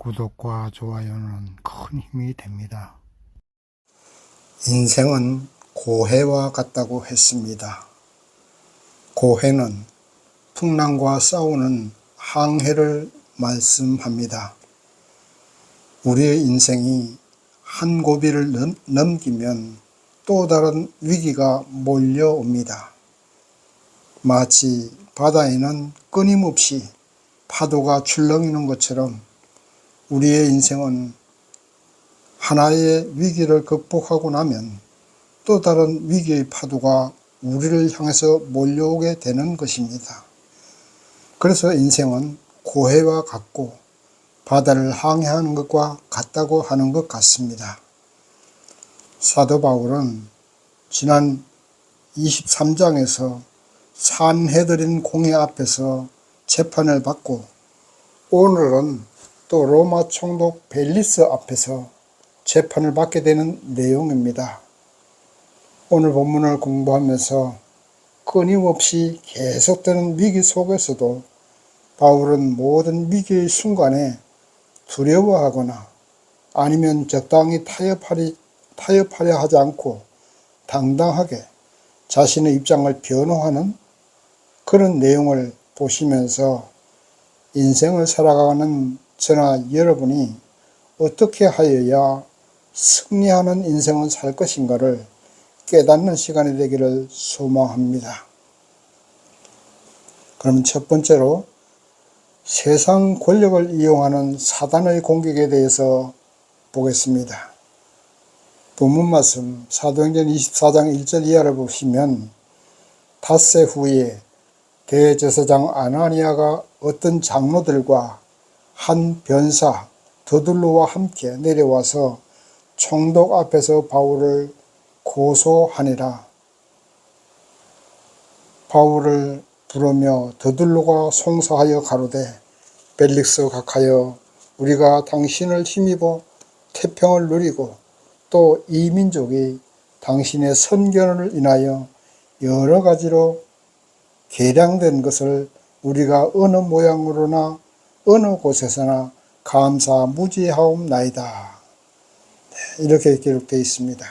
구독과 좋아요는 큰 힘이 됩니다. 인생은 고해와 같다고 했습니다. 고해는 풍랑과 싸우는 항해를 말씀합니다. 우리의 인생이 한 고비를 넘- 넘기면 또 다른 위기가 몰려옵니다. 마치 바다에는 끊임없이 파도가 출렁이는 것처럼 우리의 인생은 하나의 위기를 극복하고 나면 또 다른 위기의 파도가 우리를 향해서 몰려오게 되는 것입니다. 그래서 인생은 고해와 같고 바다를 항해하는 것과 같다고 하는 것 같습니다. 사도 바울은 지난 23장에서 산해드린 공회 앞에서 재판을 받고 오늘은 또 로마 총독 벨리스 앞에서 재판을 받게 되는 내용입니다. 오늘 본문을 공부하면서 끊임없이 계속되는 위기 속에서도 바울은 모든 위기의 순간에 두려워하거나 아니면 적당히 타협하리, 타협하려 하지 않고 당당하게 자신의 입장을 변호하는 그런 내용을 보시면서 인생을 살아가는 저나 여러분이 어떻게 하여야 승리하는 인생을 살 것인가를 깨닫는 시간이 되기를 소망합니다. 그럼 첫 번째로 세상 권력을 이용하는 사단의 공격에 대해서 보겠습니다. 본문 말씀 사도행전 24장 1절 이하를 보시면 닷새 후에 대제사장 아나니아가 어떤 장로들과 한 변사 더둘로와 함께 내려와서 총독 앞에서 바울을 고소하니라. 바울을 부르며 더둘로가 송사하여 가로되 벨릭스 각하여 우리가 당신을 힘입어 태평을 누리고 또 이 민족이 당신의 선견을 인하여 여러 가지로 개량된 것을 우리가 어느 모양으로나 어느 곳에서나 감사 무지하옵나이다. 네, 이렇게 기록되어 있습니다.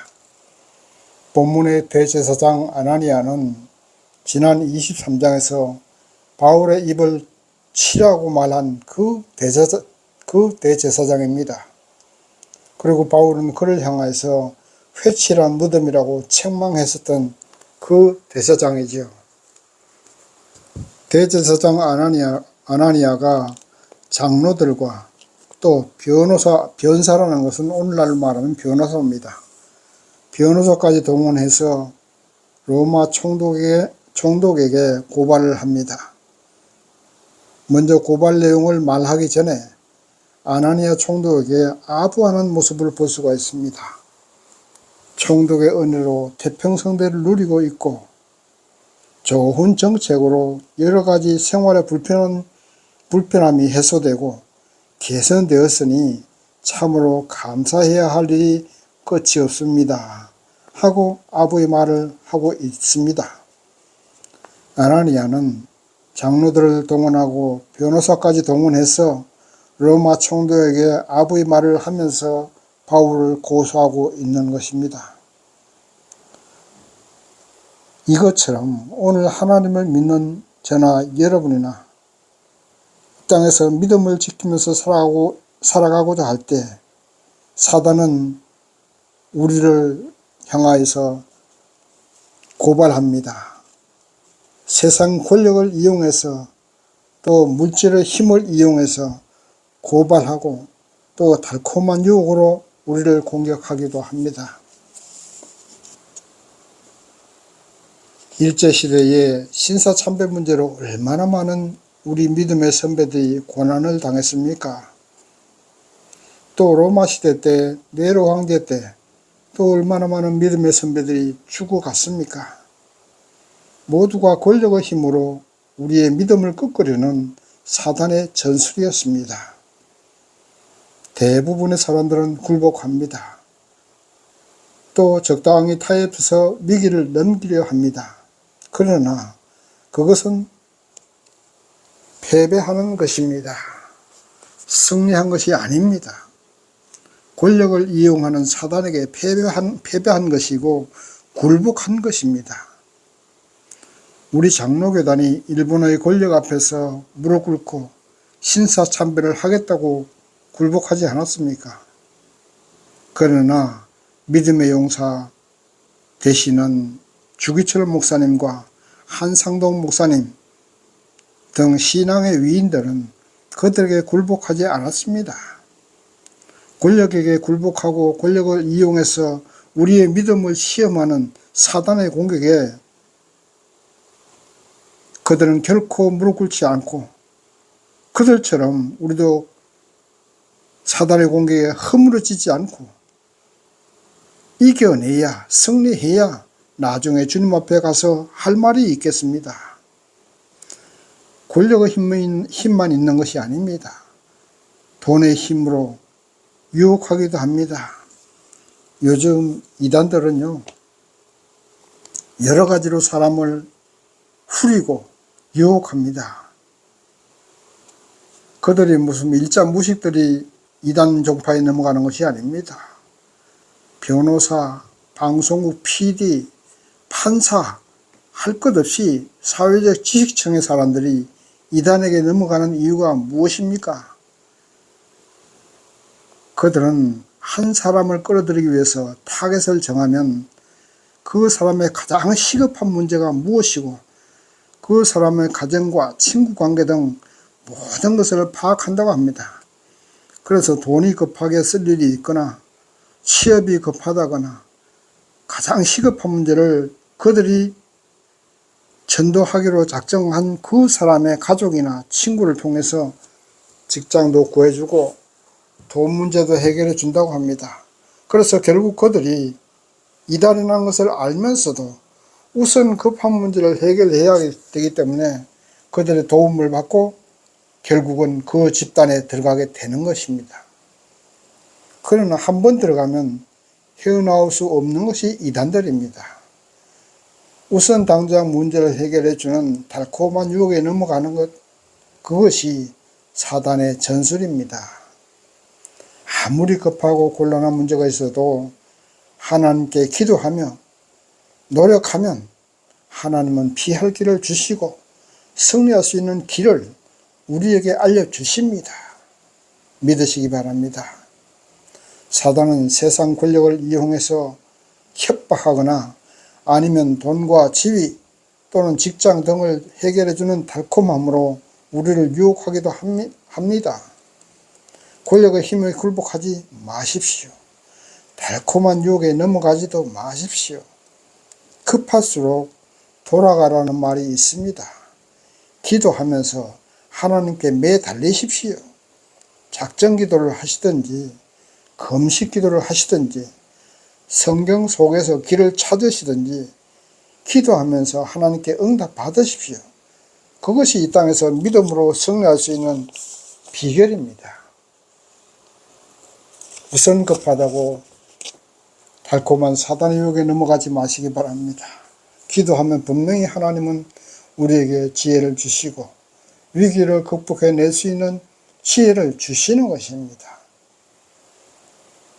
본문의 대제사장 아나니아는 지난 23장에서 바울의 입을 치라고 말한 그 대제사, 그 대제사장입니다. 그리고 바울은 그를 향해서 회칠한 무덤이라고 책망했었던 그 대제사장이죠. 대제사장 아나니아, 아나니아가 장로들과 또 변호사, 변사라는 것은 오늘날 말하면 변호사입니다. 변호사까지 동원해서 로마 총독에게, 총독에게 고발을 합니다. 먼저 고발 내용을 말하기 전에 아나니아 총독에게 아부하는 모습을 볼 수가 있습니다. 총독의 은혜로 태평성대를 누리고 있고 좋은 정책으로 여러 가지 생활의 불편한, 불편함이 해소되고 개선되었으니 참으로 감사해야 할 일이 끝이 없습니다. 하고 아부의 말을 하고 있습니다. 아나니아는 장로들을 동원하고 변호사까지 동원해서 로마 총독에게 아부의 말을 하면서 바울을 고소하고 있는 것입니다. 이것처럼 오늘 하나님을 믿는 저나 여러분이나 이 땅에서 믿음을 지키면서 살아가고, 살아가고자 할 때 사단은 우리를 향하여서 고발합니다. 세상 권력을 이용해서 또 물질의 힘을 이용해서 고발하고 또 달콤한 유혹으로 우리를 공격하기도 합니다. 일제시대에 신사참배 문제로 얼마나 많은 우리 믿음의 선배들이 고난을 당했습니까? 또 로마 시대 때, 네로 황제 때, 또 얼마나 많은 믿음의 선배들이 죽어갔습니까? 모두가 권력의 힘으로 우리의 믿음을 끄끄려는 사단의 전술이었습니다. 대부분의 사람들은 굴복합니다. 또 적당히 타협해서 위기를 넘기려 합니다. 그러나 그것은 패배하는 것입니다. 승리한 것이 아닙니다. 권력을 이용하는 사단에게 패배한, 패배한 것이고 굴복한 것입니다. 우리 장로교단이 일본의 권력 앞에서 무릎 꿇고 신사참배를 하겠다고 굴복하지 않았습니까? 그러나 믿음의 용사 되시는 주기철 목사님과 한상동 목사님 등 신앙의 위인들은 그들에게 굴복하지 않았습니다. 권력에게 굴복하고 권력을 이용해서 우리의 믿음을 시험하는 사단의 공격에 그들은 결코 무릎 꿇지 않고 그들처럼 우리도 사단의 공격에 허물어지지 않고 이겨내야 승리해야 나중에 주님 앞에 가서 할 말이 있겠습니다. 권력의 힘만, 있는 것이 아닙니다. 돈의 힘으로 유혹하기도 합니다. 요즘 이단들은요, 여러 가지로 사람을 후리고 유혹합니다. 그들이 무슨 일자 무식들이 이단 종파에 넘어가는 것이 아닙니다. 변호사, 방송국 PD, 판사, 할 것 없이 사회적 지식층의 사람들이 이단에게 넘어가는 이유가 무엇입니까? 그들은 한 사람을 끌어들이기 위해서 타겟을 정하면 그 사람의 가장 시급한 문제가 무엇이고 그 사람의 가정과 친구 관계 등 모든 것을 파악한다고 합니다. 그래서 돈이 급하게 쓸 일이 있거나 취업이 급하다거나 가장 시급한 문제를 그들이 전도하기로 작정한 그 사람의 가족이나 친구를 통해서 직장도 구해주고 돈 문제도 해결해 준다고 합니다. 그래서 결국 그들이 이단이라는 것을 알면서도 우선 급한 문제를 해결해야 되기 때문에 그들의 도움을 받고 결국은 그 집단에 들어가게 되는 것입니다. 그러나 한 번 들어가면 헤어나올 수 없는 것이 이단들입니다. 우선 당장 문제를 해결해 주는 달콤한 유혹에 넘어가는 것, 그것이 사단의 전술입니다. 아무리 급하고 곤란한 문제가 있어도 하나님께 기도하며 노력하면 하나님은 피할 길을 주시고 승리할 수 있는 길을 우리에게 알려주십니다. 믿으시기 바랍니다. 사단은 세상 권력을 이용해서 협박하거나 아니면 돈과 지위 또는 직장 등을 해결해주는 달콤함으로 우리를 유혹하기도 합니다. 권력의 힘에 굴복하지 마십시오. 달콤한 유혹에 넘어가지도 마십시오. 급할수록 돌아가라는 말이 있습니다. 기도하면서 하나님께 매달리십시오. 작정 기도를 하시든지, 금식 기도를 하시든지, 성경 속에서 길을 찾으시든지, 기도하면서 하나님께 응답 받으십시오. 그것이 이 땅에서 믿음으로 승리할 수 있는 비결입니다. 우선 급하다고 달콤한 사단의 유혹에 넘어가지 마시기 바랍니다. 기도하면 분명히 하나님은 우리에게 지혜를 주시고 위기를 극복해낼 수 있는 지혜를 주시는 것입니다.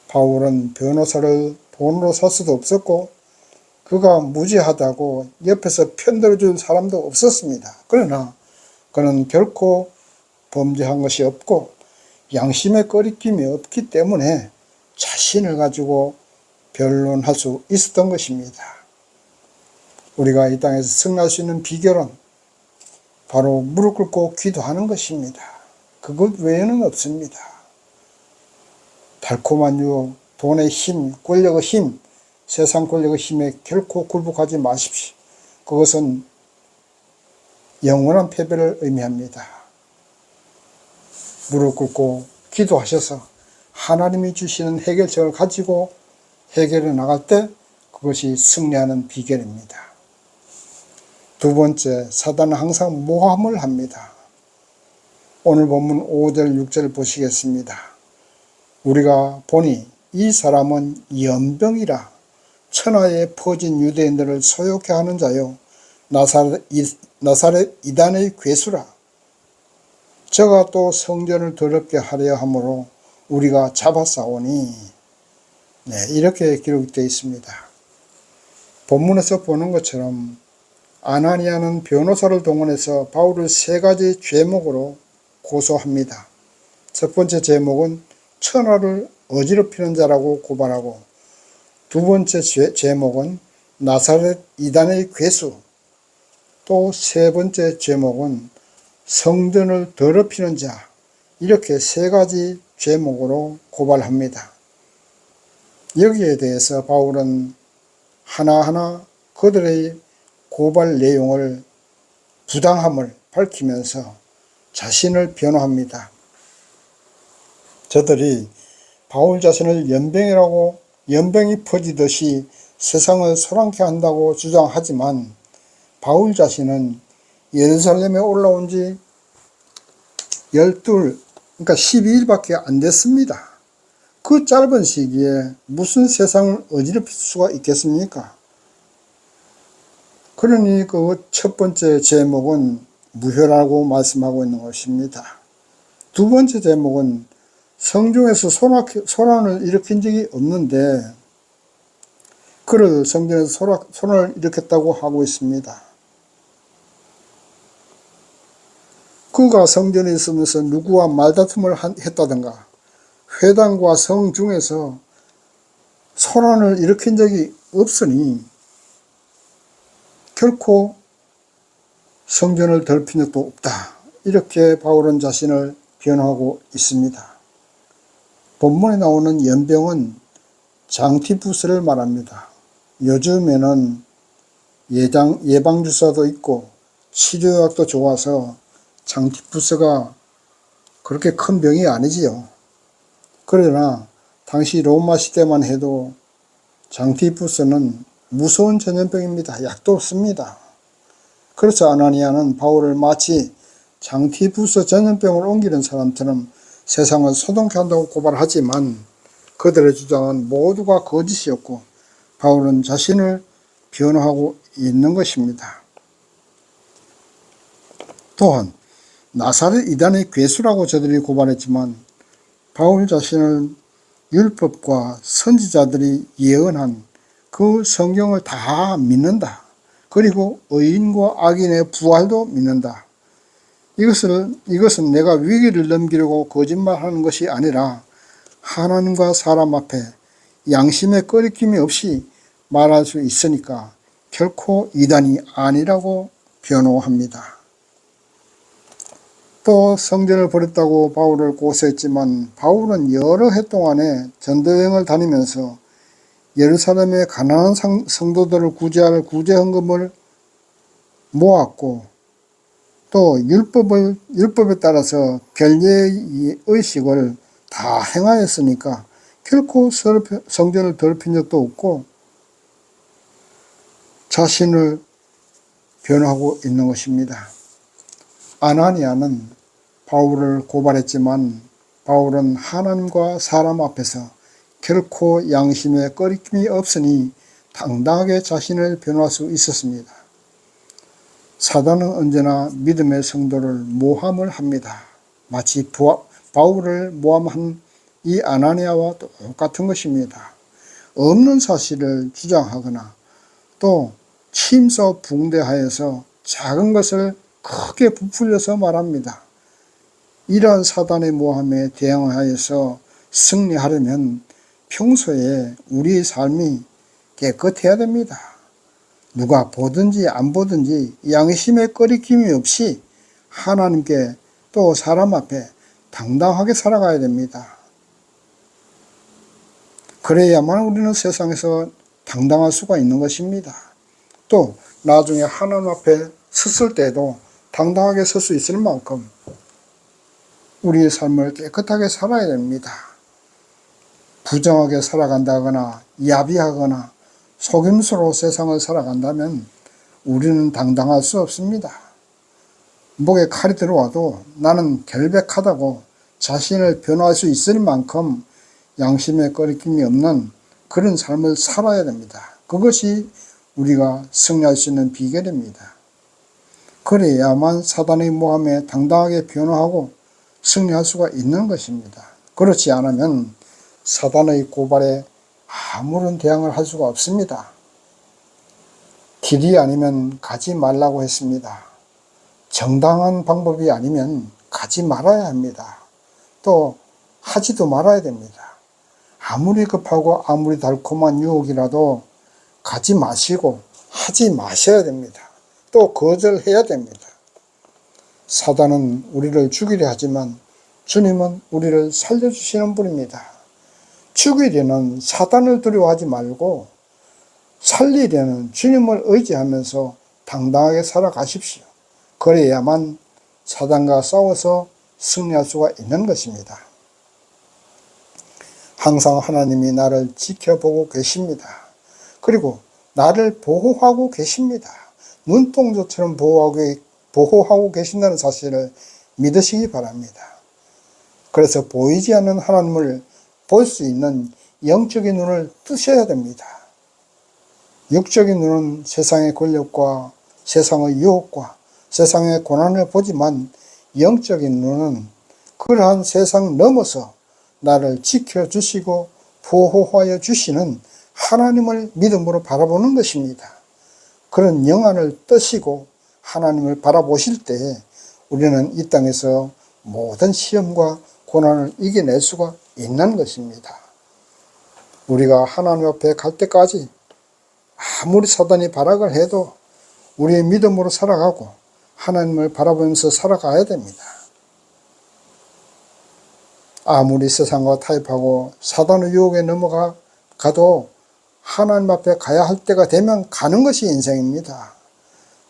바울은 변호사를 돈으로 살 수도 없었고 그가 무지하다고 옆에서 편들어준 사람도 없었습니다. 그러나 그는 결코 범죄한 것이 없고 양심의 꺼리낌이 없기 때문에 자신을 가지고 변론할 수 있었던 것입니다. 우리가 이 땅에서 승리할 수 있는 비결은 바로 무릎 꿇고 기도하는 것입니다. 그것 외에는 없습니다. 달콤한 유혹, 돈의 힘, 권력의 힘, 세상 권력의 힘에 결코 굴복하지 마십시오. 그것은 영원한 패배를 의미합니다. 무릎 꿇고 기도하셔서 하나님이 주시는 해결책을 가지고 해결해 나갈 때 그것이 승리하는 비결입니다. 두 번째, 사단은 항상 모함을 합니다. 오늘 본문 5절, 6절 보시겠습니다. 우리가 보니 이 사람은 연병이라 천하에 퍼진 유대인들을 소욕해 하는 자요. 나사렛, 이단의 괴수라. 저가 또 성전을 더럽게 하려 함으로 우리가 잡아싸오니 네, 이렇게 기록되어 있습니다. 본문에서 보는 것처럼 아나니아는 변호사를 동원해서 바울을 세 가지 죄목으로 고소합니다. 첫 번째 제목은 천하를 어지럽히는 자라고 고발하고 두 번째 죄, 제목은 나사렛 이단의 괴수 또 세 번째 제목은 성전을 더럽히는 자 이렇게 세 가지 제목으로 고발합니다. 여기에 대해서 바울은 하나하나 그들의 고발 내용을 부당함을 밝히면서 자신을 변호합니다. 저들이 바울 자신을 연병이라고 연병이 퍼지듯이 세상을 소란케 한다고 주장하지만 바울 자신은 예루살렘에 올라온 지 열둘, 그러니까 12일밖에 안 됐습니다. 그 짧은 시기에 무슨 세상을 어지럽힐 수가 있겠습니까? 그러니 그 첫 번째 제목은 무효라고 말씀하고 있는 것입니다. 두 번째 제목은 성중에서 소란, 소란 을 일으킨 적이 없는데 그를 성전에서 소란, 소란을 일으켰다고 하고 있습니다. 그가 성전에 있으면서 누구와 말다툼을 한- 했다든가 회당과 성 중에서 소란을 일으킨 적이 없으니 결코 성전을 더럽힌 적도 없다. 이렇게 바울은 자신을 변호하고 있습니다. 본문에 나오는 연병은 장티푸스를 말합니다. 요즘에는 예장, 예방주사도 있고 치료약도 좋아서 장티푸스가 그렇게 큰 병이 아니지요. 그러나 당시 로마 시대만 해도 장티푸스는 무서운 전염병입니다. 약도 없습니다. 그래서 아나니아는 바울을 마치 장티푸스 전염병을 옮기는 사람처럼 세상을 소동케 한다고 고발하지만 그들의 주장은 모두가 거짓이었고 바울은 자신을 변호하고 있는 것입니다. 또한 나사렛 이단의 괴수라고 저들이 고발했지만 바울 자신을 율법과 선지자들이 예언한 그 성경을 다 믿는다. 그리고 의인과 악인의 부활도 믿는다. 이것을, 이것은 내가 위기를 넘기려고 거짓말하는 것이 아니라 하나님과 사람 앞에 양심의 꺼리낌이 없이 말할 수 있으니까 결코 이단이 아니라고 변호합니다. 또 성전을 버렸다고 바울을 고소했지만 바울은 여러 해 동안에 전도여행을 다니면서 예루살렘의 가난한 성- 성도들을 구제할 구제 헌금을 모았고 또 율법을 율법에 따라서 별례의 의식을 다 행하였으니까 결코 성전을 더럽힌 적도 없고 자신을 변호하고 있는 것입니다. 아나니아는 바울을 고발했지만 바울은 하나님과 사람 앞에서 결코 양심에 꺼리낌이 없으니 당당하게 자신을 변호할 수 있었습니다. 사단은 언제나 믿음의 성도를 모함을 합니다. 마치 바울을 모함한 이 아나니아와 똑같은 것입니다. 없는 사실을 주장하거나 또 침소 붕대하여서 작은 것을 크게 부풀려서 말합니다. 이러한 사단의 모함에 대응하여서 승리하려면 평소에 우리의 삶이 깨끗해야 됩니다. 누가 보든지 안 보든지 양심의 꺼리낌이 없이 하나님께 또 사람 앞에 당당하게 살아가야 됩니다. 그래야만 우리는 세상에서 당당할 수가 있는 것입니다. 또 나중에 하나님 앞에 섰을 때도 당당하게 설 수 있을 만큼 우리의 삶을 깨끗하게 살아야 됩니다. 부정하게 살아간다거나 야비하거나 속임수로 세상을 살아간다면 우리는 당당할 수 없습니다. 목에 칼이 들어와도 나는 결백하다고 자신을 변호할 수 있을 만큼 양심에 꺼리낌이 없는 그런 삶을 살아야 됩니다. 그것이 우리가 승리할 수 있는 비결입니다. 그래야만 사단의 모함에 당당하게 변호하고 승리할 수가 있는 것입니다. 그렇지 않으면 사단의 고발에 아무런 대항을 할 수가 없습니다. 길이 아니면 가지 말라고 했습니다. 정당한 방법이 아니면 가지 말아야 합니다. 또 하지도 말아야 됩니다. 아무리 급하고 아무리 달콤한 유혹이라도 가지 마시고 하지 마셔야 됩니다. 또 거절해야 됩니다. 사단은 우리를 죽이려 하지만 주님은 우리를 살려주시는 분입니다. 죽이려는 사단을 두려워하지 말고 살리려는 주님을 의지하면서 당당하게 살아가십시오. 그래야만 사단과 싸워서 승리할 수가 있는 것입니다. 항상 하나님이 나를 지켜보고 계십니다. 그리고 나를 보호하고 계십니다. 눈동자처럼 보호하고, 보호하고 계신다는 사실을 믿으시기 바랍니다. 그래서 보이지 않는 하나님을 볼 수 있는 영적인 눈을 뜨셔야 됩니다. 육적인 눈은 세상의 권력과 세상의 유혹과 세상의 고난을 보지만 영적인 눈은 그러한 세상 넘어서 나를 지켜주시고 보호하여 주시는 하나님을 믿음으로 바라보는 것입니다. 그런 영안을 뜨시고 하나님을 바라보실 때 우리는 이 땅에서 모든 시험과 고난을 이겨낼 수가 있는 것입니다. 우리가 하나님 앞에 갈 때까지 아무리 사단이 발악을 해도 우리의 믿음으로 살아가고 하나님을 바라보면서 살아가야 됩니다. 아무리 세상과 타협하고 사단의 유혹에 넘어가 가도 하나님 앞에 가야 할 때가 되면 가는 것이 인생입니다.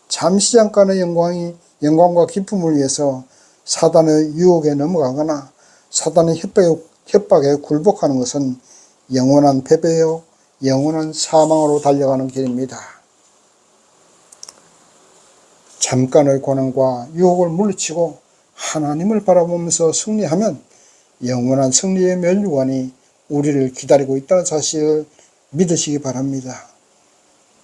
잠시 잠깐의 영광이 영광과 기쁨을 위해서 사단의 유혹에 넘어가거나 사단의 협박에, 협박에 굴복하는 것은 영원한 패배요, 영원한 사망으로 달려가는 길입니다. 잠깐의 고난과 유혹을 물리치고 하나님을 바라보면서 승리하면 영원한 승리의 멸류관이 우리를 기다리고 있다는 사실을 믿으시기 바랍니다.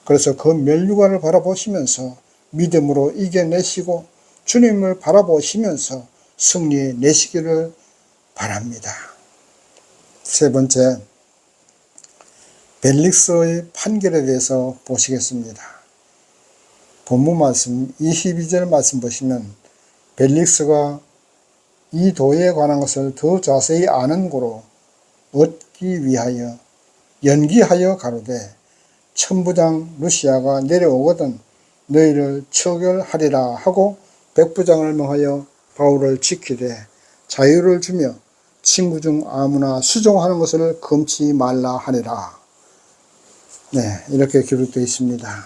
그래서 그 멸류관을 바라보시면서 믿음으로 이겨내시고 주님을 바라보시면서 승리해 내시기를 바랍니다. 세 번째, 벨릭스의 판결에 대해서 보시겠습니다. 본문 말씀 22절 말씀 보시면 벨릭스가 이 도에 관한 것을 더 자세히 아는 고로 얻기 위하여 연기하여 가로되 천부장 루시아가 내려오거든 너희를 처결하리라 하고 백부장을 명하여 바울을 지키되 자유를 주며 친구 중 아무나 수종하는 것을 금치 말라 하니라. 네, 이렇게 기록되어 있습니다.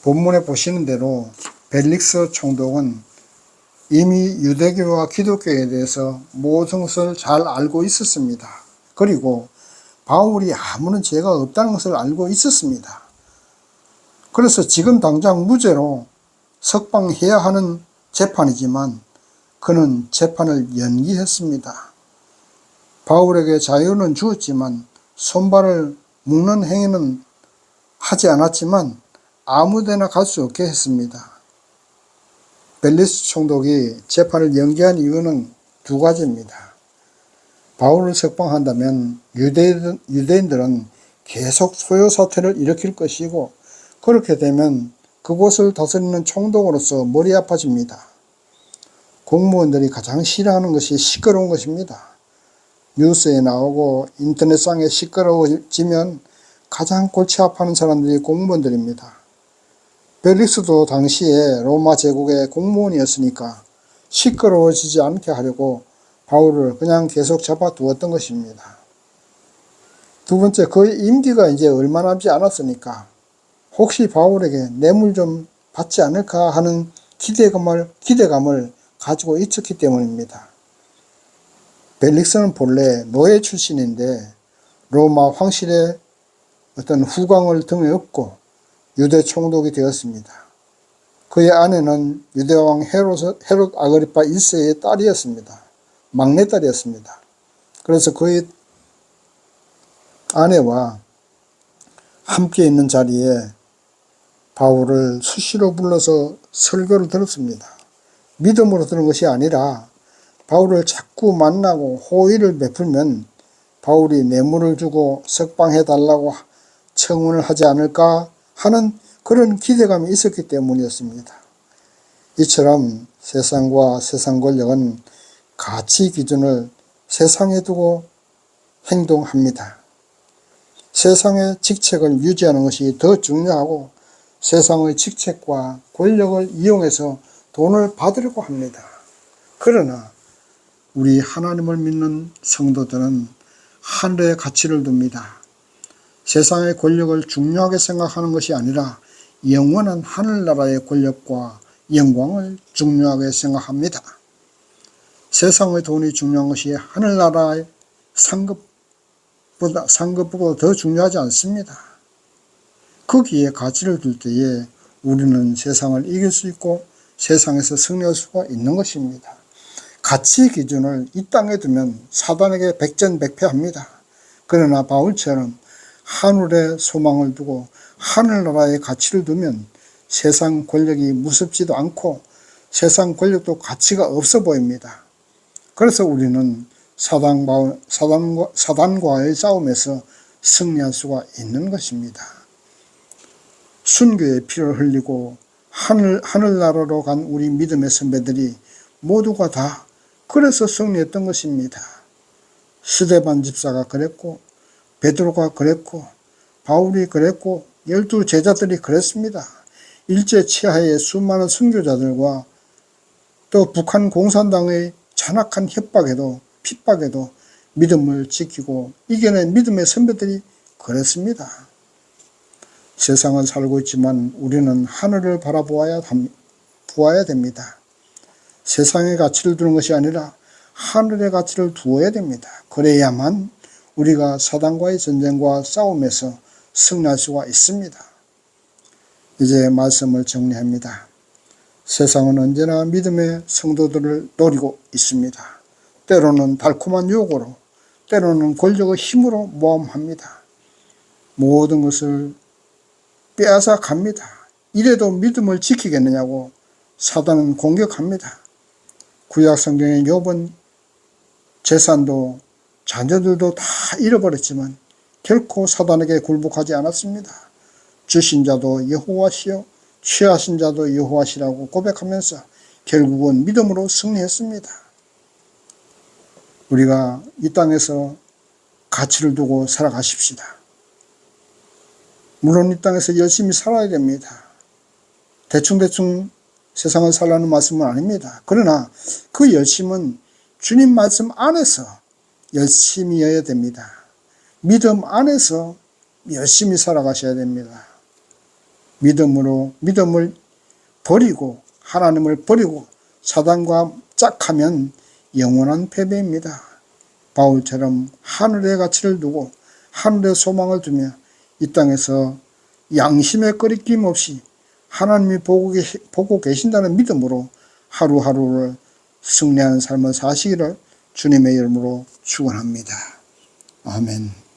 본문에 보시는 대로 벨릭스 총독은 이미 유대교와 기독교에 대해서 모든 것을 잘 알고 있었습니다. 그리고 바울이 아무런 죄가 없다는 것을 알고 있었습니다. 그래서 지금 당장 무죄로 석방해야 하는 재판이지만 그는 재판을 연기했습니다. 바울에게 자유는 주었지만 손발을 묶는 행위는 하지 않았지만 아무데나 갈 수 없게 했습니다. 벨리스 총독이 재판을 연기한 이유는 두 가지입니다. 바울을 석방한다면 유대인, 유대인들은 계속 소요 사태를 일으킬 것이고 그렇게 되면 그곳을 다스리는 총독으로서 머리 아파집니다. 공무원들이 가장 싫어하는 것이 시끄러운 것입니다. 뉴스에 나오고 인터넷상에 시끄러워지면 가장 골치 아파하는 사람들이 공무원들입니다. 벨릭스도 당시에 로마 제국의 공무원이었으니까 시끄러워지지 않게 하려고 바울을 그냥 계속 잡아두었던 것입니다. 두 번째, 그의 임기가 이제 얼마 남지 않았으니까 혹시 바울에게 뇌물 좀 받지 않을까 하는 기대감을, 기대감을 가지고 있었기 때문입니다. 벨릭스는 본래 노예 출신인데 로마 황실의 어떤 후광을 등에 업고 유대 총독이 되었습니다. 그의 아내는 유대왕 헤롯, 헤롯 아그리파 1세의 딸이었습니다. 막내딸이었습니다. 그래서 그의 아내와 함께 있는 자리에 바울을 수시로 불러서 설교를 들었습니다. 믿음으로 들은 것이 아니라 바울을 자꾸 만나고 호의를 베풀면 바울이 뇌물을 주고 석방해 달라고 청원을 하지 않을까 하는 그런 기대감이 있었기 때문이었습니다. 이처럼 세상과 세상 권력은 가치 기준을 세상에 두고 행동합니다. 세상의 직책을 유지하는 것이 더 중요하고 세상의 직책과 권력을 이용해서 돈을 받으려고 합니다. 그러나 우리 하나님을 믿는 성도들은 하늘의 가치를 둡니다. 세상의 권력을 중요하게 생각하는 것이 아니라 영원한 하늘나라의 권력과 영광을 중요하게 생각합니다. 세상의 돈이 중요한 것이 하늘나라의 상급보다, 상급보다 더 중요하지 않습니다. 거기에 가치를 둘 때에 우리는 세상을 이길 수 있고 세상에서 승리할 수가 있는 것입니다. 가치 기준을 이 땅에 두면 사단에게 백전백패합니다. 그러나 바울처럼 하늘에 소망을 두고 하늘나라의 가치를 두면 세상 권력이 무섭지도 않고 세상 권력도 가치가 없어 보입니다. 그래서 우리는 사단과, 사단과, 사단과의 싸움에서 승리할 수가 있는 것입니다. 순교의 피를 흘리고 하늘, 하늘나라로 간 우리 믿음의 선배들이 모두가 다 그래서 승리했던 것입니다. 스데반 집사가 그랬고 베드로가 그랬고 바울이 그랬고 열두 제자들이 그랬습니다. 일제 치하의 수많은 순교자들과 또 북한 공산당의 잔악한 협박에도 핍박에도 믿음을 지키고 이겨낸 믿음의 선배들이 그랬습니다. 세상은 살고 있지만 우리는 하늘을 바라보아야 보아야 됩니다. 세상의 가치를 두는 것이 아니라 하늘의 가치를 두어야 됩니다. 그래야만 우리가 사단과의 전쟁과 싸움에서 승리할 수가 있습니다. 이제 말씀을 정리합니다. 세상은 언제나 믿음의 성도들을 노리고 있습니다. 때로는 달콤한 유혹으로, 때로는 권력의 힘으로 모험합니다. 모든 것을 빼앗아 갑니다. 이래도 믿음을 지키겠느냐고 사단은 공격합니다. 구약 성경의 욥은 재산도 자녀들도 다 잃어버렸지만 결코 사단에게 굴복하지 않았습니다. 주신 자도 여호와시요 취하신 자도 여호와시라고 고백하면서 결국은 믿음으로 승리했습니다. 우리가 이 땅에서 가치를 두고 살아가십시다. 물론 이 땅에서 열심히 살아야 됩니다. 대충대충 세상을 살라는 말씀은 아닙니다. 그러나 그 열심은 주님 말씀 안에서 열심히여야 됩니다. 믿음 안에서 열심히 살아가셔야 됩니다. 믿음으로 믿음을 버리고 하나님을 버리고 사단과 짝하면 영원한 패배입니다. 바울처럼 하늘의 가치를 두고 하늘의 소망을 두며 이 땅에서 양심의 거리낌 없이 하나님이 보고, 계시, 보고 계신다는 믿음으로 하루하루를 승리하는 삶을 사시기를 주님의 이름으로 축원합니다. 아멘.